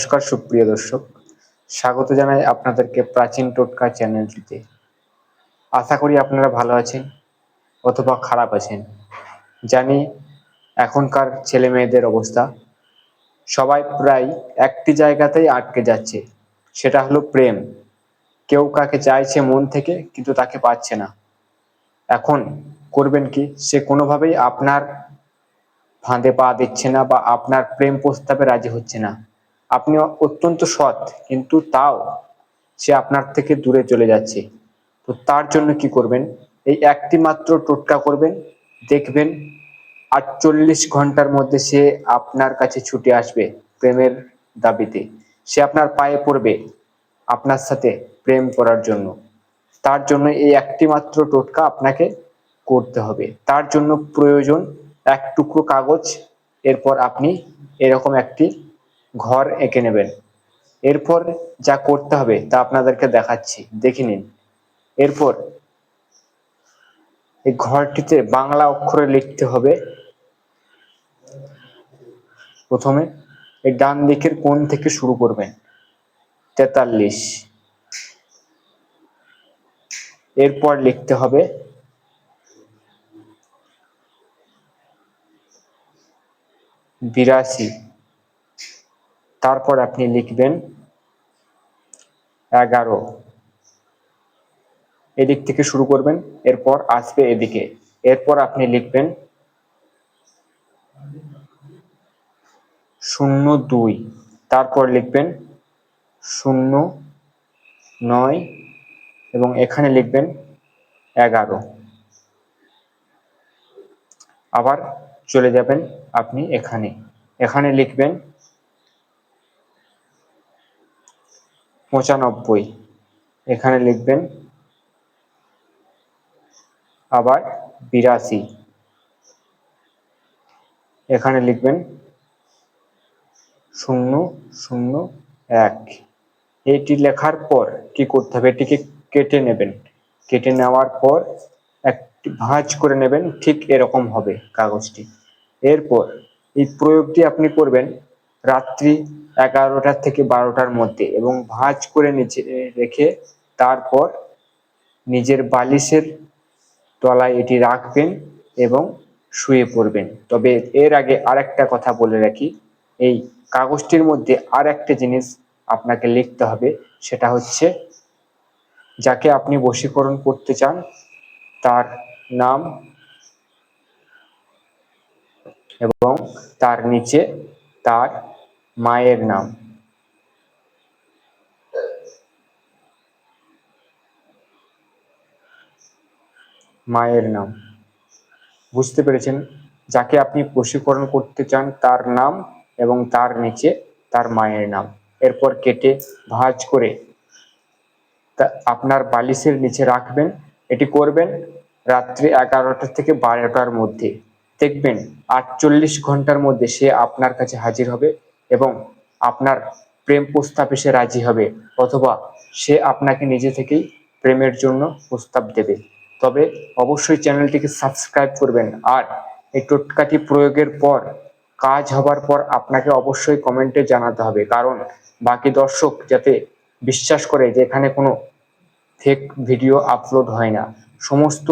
নমস্কার, সুপ্রিয় দর্শক। স্বাগত জানাই আপনাদেরকে প্রাচীন টোটকা চ্যানেলটিতে। আশা করি আপনারা ভালো আছেন অথবা খারাপ আছেন। জানি এখনকার ছেলে মেয়েদের অবস্থা, সবাই প্রায় একটি জায়গাতেই আটকে যাচ্ছে, সেটা হলো প্রেম। কেউ কাকে চাইছে মন থেকে, কিন্তু তাকে পাচ্ছে না। এখন করবেন কি? সে কোনোভাবেই আপনার ফাঁদে পা দিচ্ছে না বা আপনার প্রেম প্রস্তাবে রাজি হচ্ছে না। আপনি অত্যন্ত সৎ, কিন্তু তাও সে আপনার থেকে দূরে চলে যাচ্ছে। তো তার জন্য কি করবেন? এই একটি মাত্র টোটকা করবেন, দেখবেন আটচল্লিশ ঘণ্টার মধ্যে সে আপনার কাছে ছুটে আসবে প্রেমের দাবিতে। সে আপনার পায়ে পড়বে আপনার সাথে প্রেম করার জন্য। তার জন্য এই একটি মাত্র টোটকা আপনাকে করতে হবে। তার জন্য প্রয়োজন এক টুকরো কাগজ, এরপর আপনি এরকম একটি ঘর এঁকে নেবেন। এরপর যা করতে হবে তা আপনাদেরকে দেখাচ্ছি। দেখে নিন। এরপর এই ঘরটিতে বাংলা অক্ষরে লিখতে হবে। প্রথমে এই ডান দিকের কোণ থেকে শুরু করবেন। তেতাল্লিশ। এরপর লিখতে হবে বিরাশি। তারপর আপনি লিখবেন এগারো। এদিক থেকে শুরু করবেন, এরপর আসবে এদিকে। এরপর আপনি লিখবেন শূন্য দুই। তারপর লিখবেন শূন্য নয় এবং এখানে লিখবেন এগারো। আবার চলে যাবেন আপনি এখানে। এখানে লিখবেন পঁচানব্বই। এখানে লিখবেন, আবার বিরাশি। এখানে লিখবেন, শূন্য শূন্য, এক। এটি লেখার পর কি করতে হবে? এটিকে কেটে নেবেন। কেটে নেওয়ার পর একটি ভাঁজ করে নেবেন, ঠিক এরকম হবে কাগজটি। এরপর এই প্রয়োগটি আপনি করবেন রাত্রি এগারোটার থেকে বারোটার মধ্যে এবং ভাঁজ করে নিচে রেখে তারপর নিজের বালিশের তলায় এটি রাখবেন এবং শুয়ে পড়বেন। তবে এর আগে আরেকটা কথা বলে রাখি। এই কাগজটির মধ্যে আর একটা জিনিস আপনাকে লিখতে হবে, সেটা হচ্ছে যাকে আপনি বশীকরণ করতে চান, তার নাম এবং তার নিচে তার মায়ের নাম। মায়ের নাম। বুঝতে পেরেছেন? যাকে আপনি বশীকরণ করতে চান, তার নাম এবং তার নিচে তার মায়ের নাম। এরপর কেটে ভাঁজ করে আপনার বালিশের নিচে রাখবেন। এটি করবেন রাত্রি এগারোটা থেকে বারোটার মধ্যে। দেখবেন আটচল্লিশ ঘণ্টার মধ্যে সে আপনার কাছে হাজির হবে এবং আপনার প্রেম প্রস্তাবে সে রাজি হবে অথবা সে আপনাকে নিজে থেকেই প্রেমের জন্য প্রস্তাব দেবে। তবে অবশ্যই চ্যানেলটিকে সাবস্ক্রাইব করবেন আর এই টোটকাটি প্রয়োগের পর, কাজ হবার পর আপনাকে অবশ্যই কমেন্টে জানাতে হবে। কারণ বাকি দর্শক যাতে বিশ্বাস করে যে এখানে কোনো ফেক ভিডিও আপলোড হয় না। সমস্ত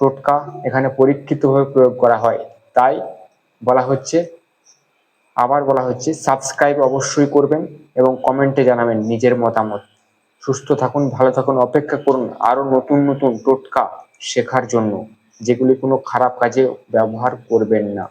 টোটকা এখানে পরীক্ষিতভাবে প্রয়োগ করা হয়। তাই বলা হচ্ছে, আবার বলা হচ্ছে, সাবস্ক্রাইব অবশ্যই করবেন এবং কমেন্টে জানাবেন নিজের মতামত। সুস্থ থাকুন, ভালো থাকুন, অপেক্ষা করুন আরও নতুন নতুন টোটকা শেখার জন্য, যেগুলি কোনো খারাপ কাজে ব্যবহার করবেন না।